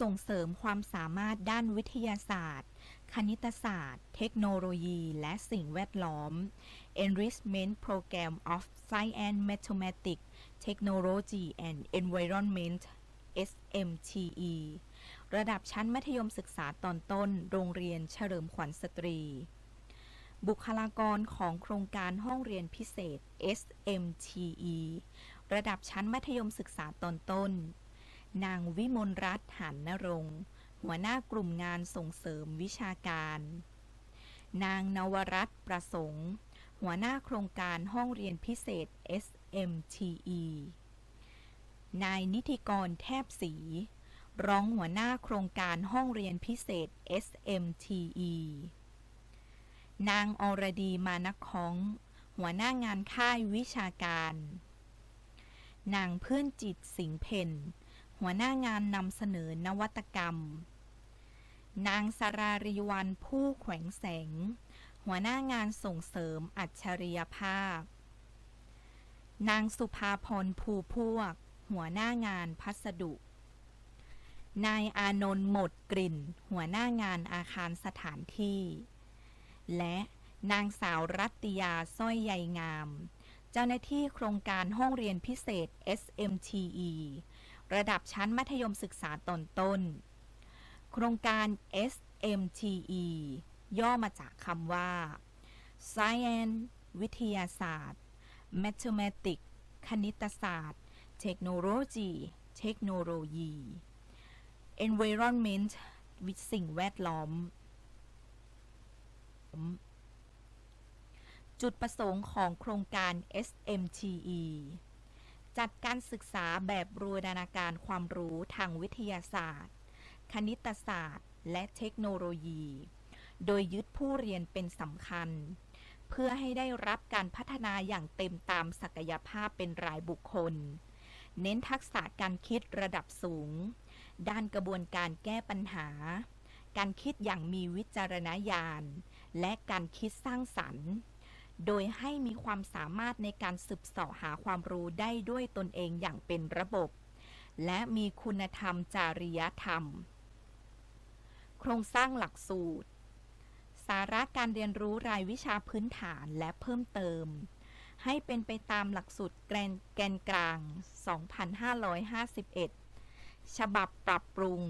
ส่งเสริมความสามารถด้านวิทยาศาสตร์ คณิตศาสตร์ เทคโนโลยี และสิ่งแวดล้อม Enrichment Program of Science and Mathematics Technology and Environment SMTE ระดับชั้นมัธยมศึกษาตอนต้น โรงเรียนเฉลิมขวัญสตรี บุคลากรของโครงการห้องเรียนพิเศษ SMTE ระดับชั้นมัธยมศึกษาตอนต้น นางวิมลรัตน์หันนรงหัวหน้ากลุ่มงานส่งเสริมวิชาการ นางนวรัตน์ประสงค์ หัวหน้าโครงการห้องเรียนพิเศษ SMTE นายนิติกรแทบศรีรองหัวหน้าโครงการห้องเรียนพิเศษ SMTE นางอรดีมานักค้อง หัวหน้างานค่ายวิชาการ นางเพื่อนจิตสิงเพน หัวหน้างานนำเสนอนวัตกรรม นางสรารีวันผู้แขวงแสง หัวหน้างานส่งเสริมอัจฉริยภาพ นางสุภาพรภูพวก หัวหน้างานพัสดุ นายอานนท์หมดกลิ่น หัวหน้างานอาคารสถานที่ และนางสาวรัตติยาสร้อยใยงาม เจ้าหน้าที่โครงการห้องเรียนพิเศษ SMTE ระดับชั้นมัธยมศึกษาตอนต้น โครงการ SMTE ย่อมาจากคำว่า Science วิทยาศาสตร์ Mathematics คณิตศาสตร์ Technology เทคโนโลยี Environment วิสิ่งแวดล้อม จุดประสงค์ของโครงการ SMTE จัดการศึกษาแบบบูรณาการความรู้ทางวิทยาศาสตร์ คณิตศาสตร์ และเทคโนโลยี โดยยึดผู้เรียนเป็นสำคัญ เพื่อให้ได้รับการพัฒนาอย่างเต็มตามศักยภาพเป็นรายบุคคล เน้นทักษะการคิดระดับสูง ด้านกระบวนการแก้ปัญหา การคิดอย่างมีวิจารณญาณ และการคิดสร้างสรรค์ โดยให้มีความสามารถในการสืบเสาะหาความรู้ได้ด้วยตนเองอย่างเป็นระบบ และมีคุณธรรมจริยธรรม โครงสร้างหลักสูตร สาระการเรียนรู้รายวิชาพื้นฐานและเพิ่มเติม ให้เป็นไปตามหลักสูตรแกนแกนกลาง 2551 ฉบับปรับปรุง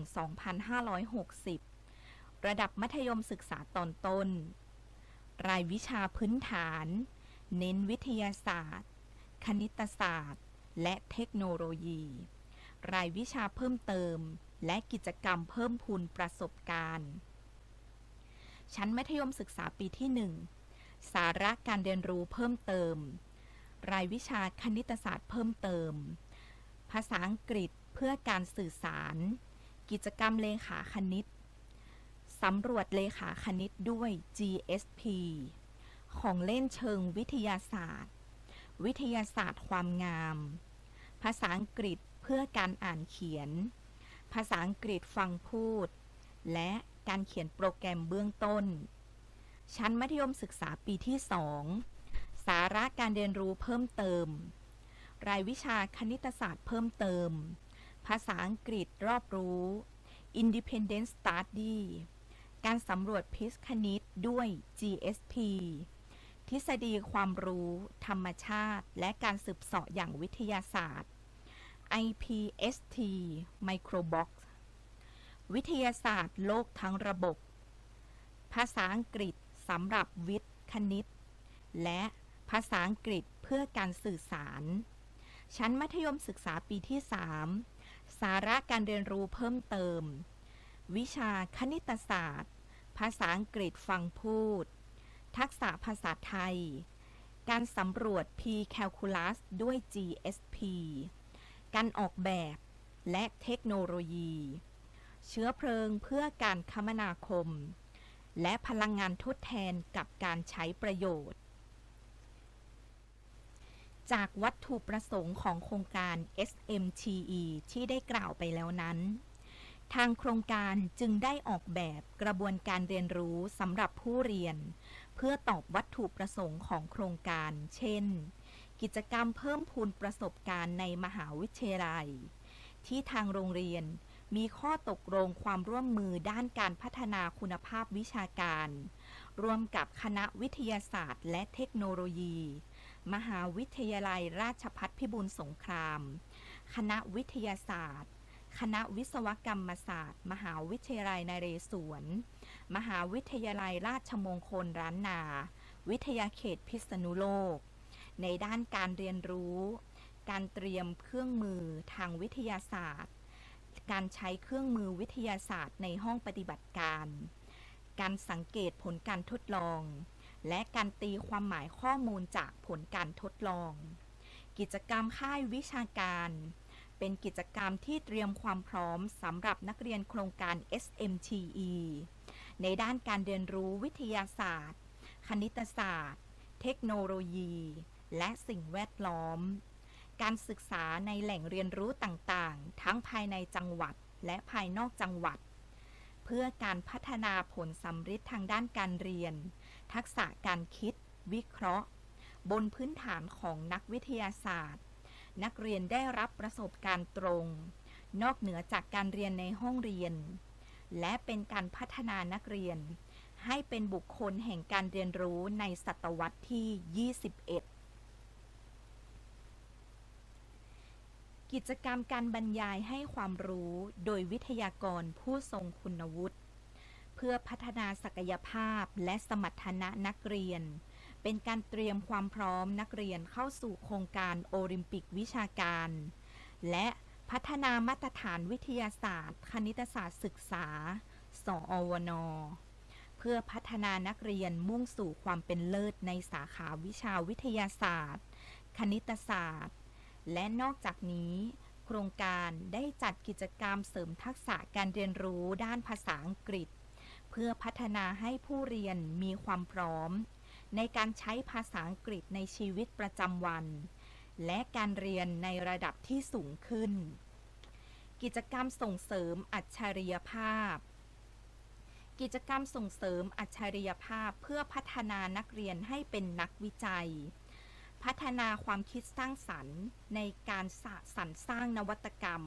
2560 ระดับมัธยมศึกษาตอนต้น รายวิชาพื้นฐาน เน้นวิทยาศาสตร์ คณิตศาสตร์ และเทคโนโลยี รายวิชาเพิ่มเติม และกิจกรรมเพิ่มพูนประสบการณ์ ชั้นมัธยมศึกษาปีที่ 1 สาระการเรียนรู้เพิ่มเติม รายวิชาคณิตศาสตร์เพิ่มเติม ภาษาอังกฤษเพื่อการสื่อสาร กิจกรรมเลขาคณิต สำรวจเลขาคณิตด้วย GSP ของเล่นเชิงวิทยาศาสตร์ วิทยาศาสตร์ความงาม ภาษาอังกฤษเพื่อการอ่านเขียน ภาษาอังกฤษฟังพูด และการเขียนโปรแกรมเบื้องต้น ชั้นมัธยมศึกษาปีที่ 2 สาระการเรียนรู้เพิ่มเติม รายวิชาคณิตศาสตร์เพิ่มเติม ภาษาอังกฤษรอบรู้ Independent Study การสำรวจพิษคณิตด้วย GSP ทฤษฎีความรู้ ธรรมชาติ และการสืบเสาะอย่างวิทยาศาสตร์ IPST Microbox วิทยาศาสตร์โลกทั้งระบบ ภาษาอังกฤษสำหรับวิทย์ คณิต และภาษาอังกฤษเพื่อการสื่อสาร ชั้นมัธยมศึกษาปีที่ 3 สาระการเรียนรู้เพิ่มเติม วิชาคณิตศาสตร์ ภาษาอังกฤษฟังพูด ทักษะภาษาไทย การสำรวจ P-Calculus ด้วย GSP การออกแบบและเทคโนโลยี เชื้อเพลิงเพื่อการคมนาคม และพลังงานทดแทนกับการใช้ประโยชน์ จากวัตถุประสงค์ของโครงการ SMTE ที่ได้กล่าวไปแล้วนั้น ทางโครงการจึงได้ออกแบบกระบวนการเรียนรู้สำหรับผู้เรียน เพื่อตอบวัตถุประสงค์ของโครงการ เช่น กิจกรรมเพิ่มพูนประสบการณ์ในมหาวิทยาลัย ที่ทางโรงเรียนมีข้อตกลงความร่วมมือด้านการพัฒนาคุณภาพวิชาการ ร่วมกับคณะวิทยาศาสตร์ และเทคโนโลยี มหาวิทยาลัยราชภัฏพิบูลสงคราม คณะวิทยาศาสตร์ คณะวิศวกรรมศาสตร์ มหาวิทยาลัยนเรศวร มหาวิทยาลัยราชมงคลร้านนา วิทยาเขตพิษณุโลก ในด้านการเรียนรู้ การเตรียมเครื่องมือทางวิทยาศาสตร์ การใช้เครื่องมือวิทยาศาสตร์ในห้องปฏิบัติการ การสังเกตผลการทดลอง และการตีความหมายข้อมูลจากผลการทดลอง กิจกรรมค่ายวิชาการ เป็นกิจกรรมที่เตรียมความพร้อมสำหรับนักเรียนโครงการ SMTE ในด้านการเรียนรู้วิทยาศาสตร์ คณิตศาสตร์ เทคโนโลยี และสิ่งแวดล้อม การศึกษาในแหล่งเรียนรู้ต่างๆ ทั้งภายในจังหวัดและภายนอกจังหวัด เพื่อการพัฒนาผลสำฤทธิ์ทางด้านการเรียน ทักษะการคิด วิเคราะห์ บนพื้นฐานของนักวิทยาศาสตร์ นักเรียนได้รับประสบการณ์ตรง นอกเหนือจากการเรียนในห้องเรียน และเป็นการพัฒนานักเรียน ให้เป็นบุคคลแห่งการเรียนรู้ในศตวรรษที่ 21กิจกรรมการบรรยายให้ความรู้โดยวิทยากรผู้ทรงคุณวุฒิ เพื่อพัฒนาศักยภาพและสมรรถนะนักเรียน เป็นการเตรียมความพร้อมนักเรียนเข้าสู่โครงการโอลิมปิกวิชาการ และพัฒนามาตรฐานวิทยาศาสตร์ คณิตศาสตร์ศึกษา สอวนเพื่อพัฒนานักเรียนมุ่งสู่ความเป็นเลิศในสาขาวิชาวิทยาศาสตร์ คณิตศาสตร์ และนอกจากนี้ โครงการได้จัดกิจกรรมเสริมทักษะการเรียนรู้ด้านภาษาอังกฤษ เพื่อพัฒนาให้ผู้เรียนมีความพร้อม ในการใช้ภาษาอังกฤษในชีวิตประจำวัน และการเรียนในระดับที่สูงขึ้น กิจกรรมส่งเสริมอัจฉริยภาพ กิจกรรมส่งเสริมอัจฉริยภาพเพื่อพัฒนานักเรียนให้เป็นนักวิจัย พัฒนาความคิดสร้างสรรค์ ในการสสรรสร้างนวัตกรรม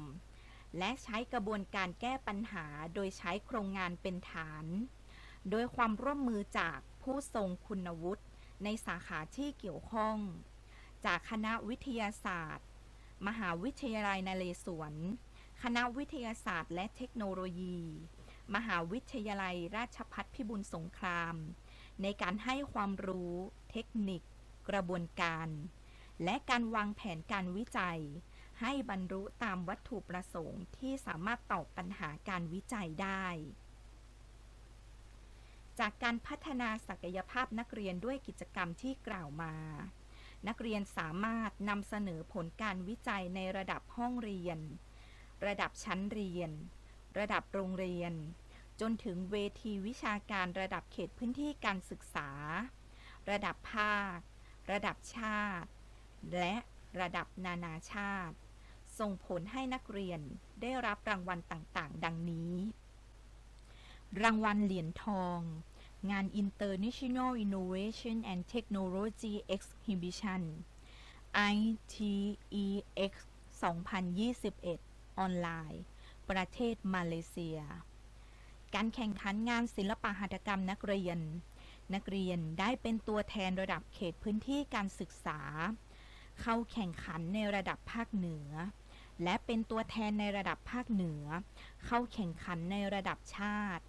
และใช้กระบวนการแก้ปัญหาโดยใช้โครงงานเป็นฐาน โดยความร่วมมือจาก ผู้ทรงคุณวุฒิในสาขาที่เกี่ยวข้อง จากคณะวิทยาศาสตร์ มหาวิทยาลัยนเรศวร คณะวิทยาศาสตร์และเทคโนโลยี มหาวิทยาลัยราชภัฏพิบูลสงคราม ในการให้ความรู้ เทคนิค กระบวนการ และการวางแผนการวิจัย ให้บรรลุตามวัตถุประสงค์ที่สามารถตอบปัญหาการวิจัยได้ จากการพัฒนาศักยภาพนักเรียนด้วยกิจกรรมที่กล่าวมา นักเรียนสามารถนำเสนอผลการวิจัยในระดับห้องเรียน ระดับชั้นเรียน ระดับโรงเรียน จนถึงเวทีวิชาการระดับเขตพื้นที่การศึกษา ระดับภาค ระดับชาติ และระดับนานาชาติ ส่งผลให้นักเรียนได้รับรางวัลต่างๆ ดังนี้ รางวัลเหรียญทอง งาน International Innovation and Technology Exhibition ITEX 2021 ออนไลน์ ประเทศมาเลเซีย การแข่งขันงานศิลปหัตถกรรมนักเรียน นักเรียนได้เป็นตัวแทนระดับเขตพื้นที่การศึกษา เข้าแข่งขันในระดับภาคเหนือ และเป็นตัวแทนในระดับภาคเหนือ เข้าแข่งขันในระดับชาติ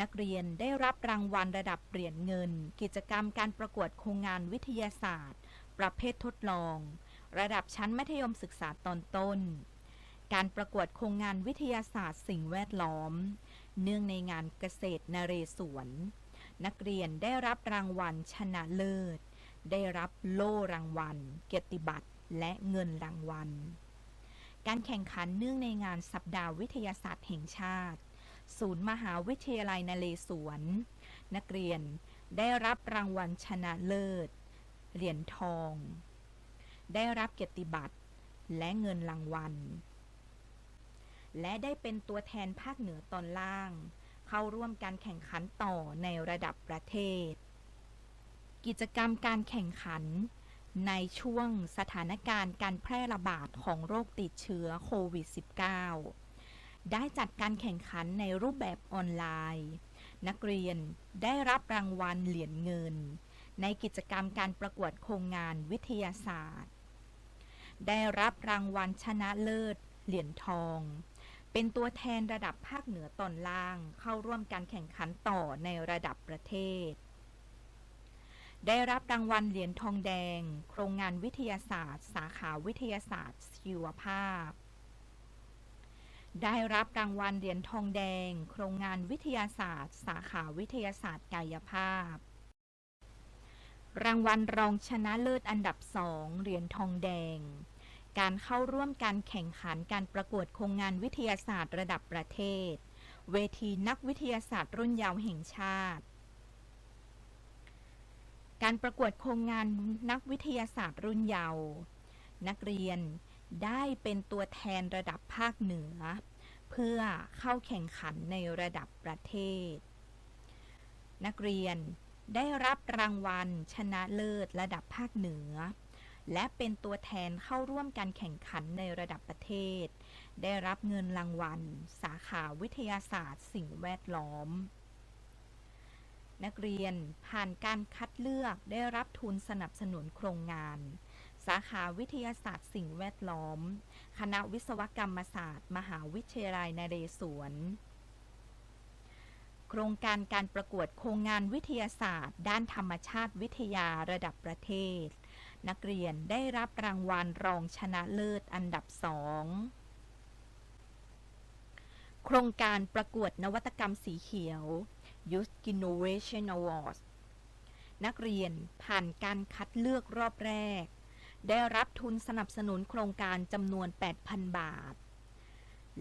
นักเรียนได้รับรางวัลระดับเหรียญเงิน กิจกรรมการประกวดโครงงานวิทยาศาสตร์ ประเภททดลอง ระดับชั้นมัธยมศึกษาตอนต้น การประกวดโครงงานวิทยาศาสตร์ สิ่งแวดล้อม เนื่องในงานเกษตรนเรศวร นักเรียนได้รับรางวัลชนะเลิศ ได้รับโล่รางวัล เกียรติบัตร และเงินรางวัล การแข่งขันเนื่องในงานสัปดาห์วิทยาศาสตร์แห่งชาติ ศูนย์มหาวิทยาลัยนเรศวร นักเรียนได้รับรางวัลชนะเลิศ เหรียญทอง ได้รับเกียรติบัตร และเงินรางวัล และได้เป็นตัวแทนภาคเหนือตอนล่าง เข้าร่วมการแข่งขันต่อในระดับประเทศ กิจกรรมการแข่งขันในช่วงสถานการณ์การแพร่ระบาดของโรคติดเชื้อโควิด -19 ได้จัดการแข่งขันในรูปแบบออนไลน์ นักเรียนได้รับรางวัลเหรียญเงิน ในกิจกรรมการประกวดโครงงานวิทยาศาสตร์ ได้รับรางวัลชนะเลิศ เหรียญทอง เป็นตัวแทนระดับภาคเหนือตอนล่างเข้าร่วมการแข่งขันต่อในระดับประเทศ ได้รับรางวัลเหรียญทองแดง โครงงานวิทยาศาสตร์ สาขาวิทยาศาสตร์ชีวภาพ ได้รับรางวัลเหรียญทองแดง โครงงานวิทยาศาสตร์ สาขาวิทยาศาสตร์กายภาพ รางวัลรองชนะเลิศอันดับสองเหรียญทองแดง การเข้าร่วมการแข่งขันการประกวดโครงงานวิทยาศาสตร์ระดับประเทศ เวทีนักวิทยาศาสตร์รุ่นเยาว์แห่งชาติ การประกวดโครงงานนักวิทยาศาสตร์รุ่นเยาว์นักเรียน ได้เป็นตัวแทนระดับภาคเหนือ เพื่อเข้าแข่งขันในระดับประเทศ นักเรียนได้รับรางวัลชนะเลิศระดับภาคเหนือ และเป็นตัวแทนเข้าร่วมการแข่งขันในระดับประเทศ ได้รับเงินรางวัล สาขาวิทยาศาสตร์ สิ่งแวดล้อม นักเรียนผ่านการคัดเลือกได้รับทุนสนับสนุนโครงงาน สาขาวิทยาศาสตร์สิ่งแวดล้อม คณะวิศวกรรมศาสตร์ มหาวิทยาลัยนเรศวร โครงการการประกวดโครงงานวิทยาศาสตร์ ด้านธรรมชาติวิทยาระดับประเทศ นักเรียนได้รับรางวัลรองชนะเลิศอันดับสองโครงการประกวดนวัตกรรมสีเขียว Youth Innovation Awards นักเรียนผ่านการคัดเลือกรอบแรก ได้รับทุนสนับสนุนโครงการจำนวน 8,000 บาท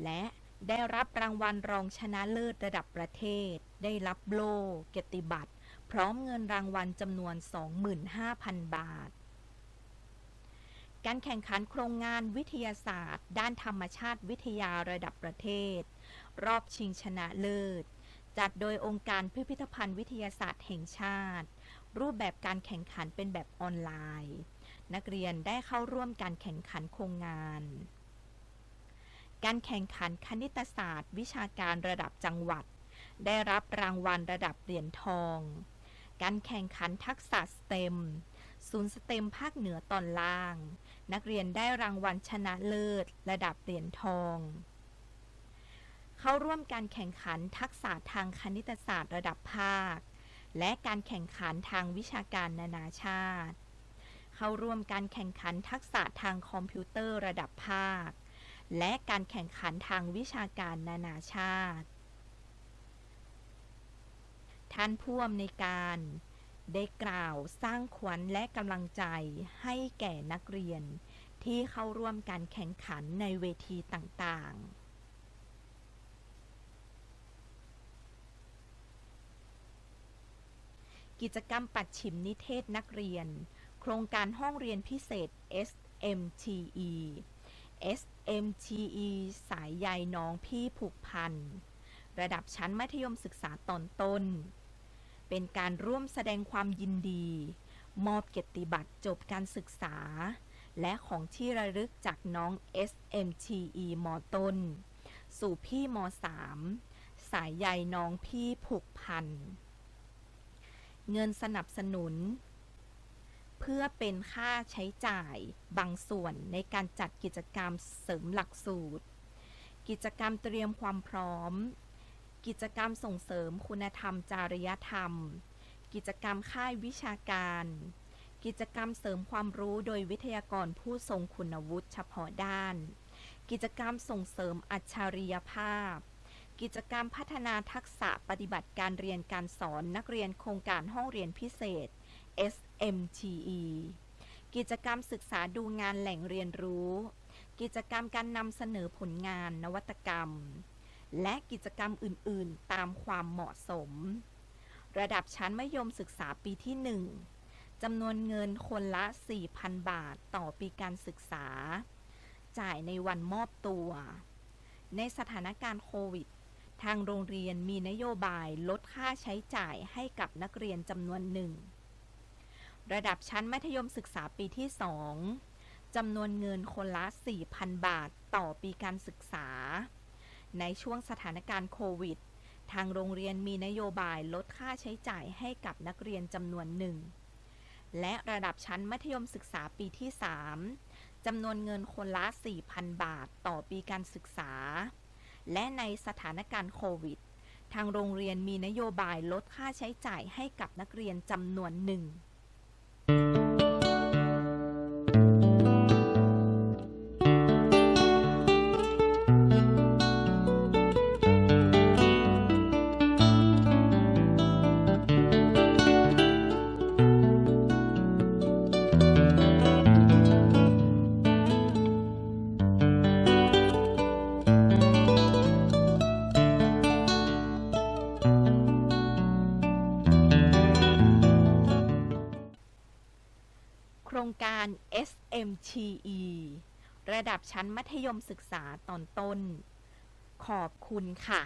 และได้รับรางวัลรองชนะเลิศระดับประเทศ ได้รับโล่เกียรติบัตร พร้อมเงินรางวัลจำนวน 25,000 บาท การแข่งขันโครงงานวิทยาศาสตร์ ด้านธรรมชาติวิทยาระดับประเทศ รอบชิงชนะเลิศ จัดโดยองค์การพิพิธภัณฑ์วิทยาศาสตร์แห่งชาติ รูปแบบการแข่งขันเป็นแบบออนไลน์ นักเรียนได้เข้าร่วมการแข่งขันโครงงาน การแข่งขันคณิตศาสตร์ วิชาการระดับจังหวัด ได้รับรางวัลระดับเหรียญทอง การแข่งขันทักษะสเต็มศูนย์สเต็มภาคเหนือตอนล่าง นักเรียนได้รางวัลชนะเลิศ ระดับเหรียญทอง เข้าร่วมการแข่งขันทักษะทางคณิตศาสตร์ระดับภาค และการแข่งขันทางวิชาการนานาชาติ เข้าร่วมการแข่งขันทักษะทางคอมพิวเตอร์ระดับภาค และการแข่งขันทางวิชาการนานาชาติ ท่านผู้อำนวยการ ได้กล่าวสร้างขวัญและกำลังใจให้แก่นักเรียน ที่เข้าร่วมการแข่งขันในเวทีต่างๆกิจกรรมปัดฉิมนิเทศนักเรียน โครงการห้องเรียนพิเศษ SMTE SMTE สายใยน้องพี่ผูกพัน ระดับชั้นมัธยมศึกษาตอนต้น เป็นการร่วมแสดงความยินดี มอบเกียรติบัตรจบการศึกษา และของที่ระลึกจากน้อง SMTE มต้น สู่พี่ม 3 สายใยน้องพี่ผูกพัน เงินสนับสนุน เพื่อเป็นค่าใช้จ่ายบางส่วนในการจัดกิจกรรมเสริมหลักสูตร กิจกรรมเตรียมความพร้อม กิจกรรมส่งเสริมคุณธรรมจริยธรรม กิจกรรมค่ายวิชาการ กิจกรรมเสริมความรู้โดยวิทยากรผู้ทรงคุณวุฒิเฉพาะด้าน กิจกรรมส่งเสริมอัจฉริยภาพ กิจกรรมพัฒนาทักษะปฏิบัติการเรียนการสอนนักเรียนโครงการห้องเรียนพิเศษ SMTE กิจกรรมศึกษาดูงานแหล่งเรียนรู้ กิจกรรมการนำเสนอผลงานนวัตกรรม และกิจกรรมอื่น ๆ ตามความเหมาะสม ระดับชั้นมัธยมศึกษาปีที่ 1จำนวนเงินคนละ 4,000 บาทต่อปีการศึกษา จ่ายในวันมอบตัว ในสถานการณ์โควิดทางโรงเรียนมีนโยบายลดค่าใช้จ่ายให้กับนักเรียนจำนวนหนึ่ง ระดับชั้นมัธยมศึกษาปีที่ 2จำนวนเงินคนละ 4,000 บาทต่อปีการศึกษา ในช่วงสถานการณ์โควิด ทางโรงเรียนมีนโยบายลดค่าใช้จ่ายให้กับนักเรียนจำนวนหนึ่ง และระดับชั้นมัธยมศึกษาปีที่ 3จำนวนเงินคนละ 4,000 บาทต่อปีการศึกษา และในสถานการณ์โควิดทางโรงเรียนมีนโยบายลดค่าใช้จ่ายให้กับนักเรียนจำนวนหนึ่ง โค SMTE ระดับชั้นมัธยมศึกษาตอนต้น ขอบคุณค่ะ